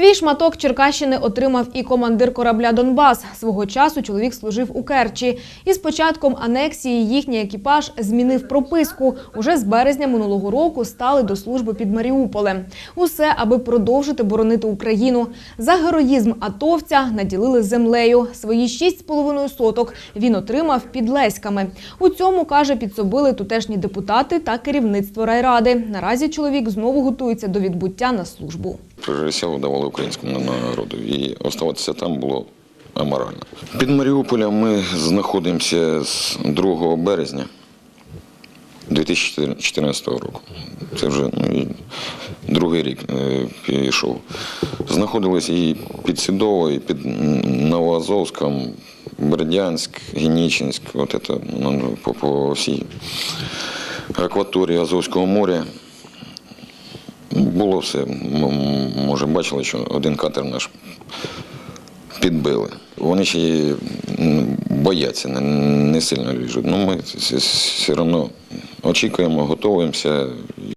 Свій шматок Черкащини отримав і командир корабля Донбас. Свого часу чоловік служив у Керчі. І з початком анексії їхній екіпаж змінив прописку. Уже з березня минулого року стали до служби під Маріуполем. Усе, аби продовжити боронити Україну. За героїзм атовця наділили землею. Свої 6,5 соток він отримав під Леськами. У цьому, каже, підсобили тутешні депутати та керівництво райради. Наразі чоловік знову готується до відбуття на службу. Присягу давали українському народу, і оставатися там було аморально. Під Маріуполем ми знаходимося з 2 березня 2014 року. Це вже ну, другий рік е, пішов. Знаходилися і під Сідово, і під Новоазовськом, Бердянськ, Генічинськ, от це, ну, по, по всій акваторії Азовського моря. Було все. Ми, Може, бачили, що один катер наш підбили. Вони ще бояться, не, сильно ліжуть. Ну, ми все одно очікуємо, готуємося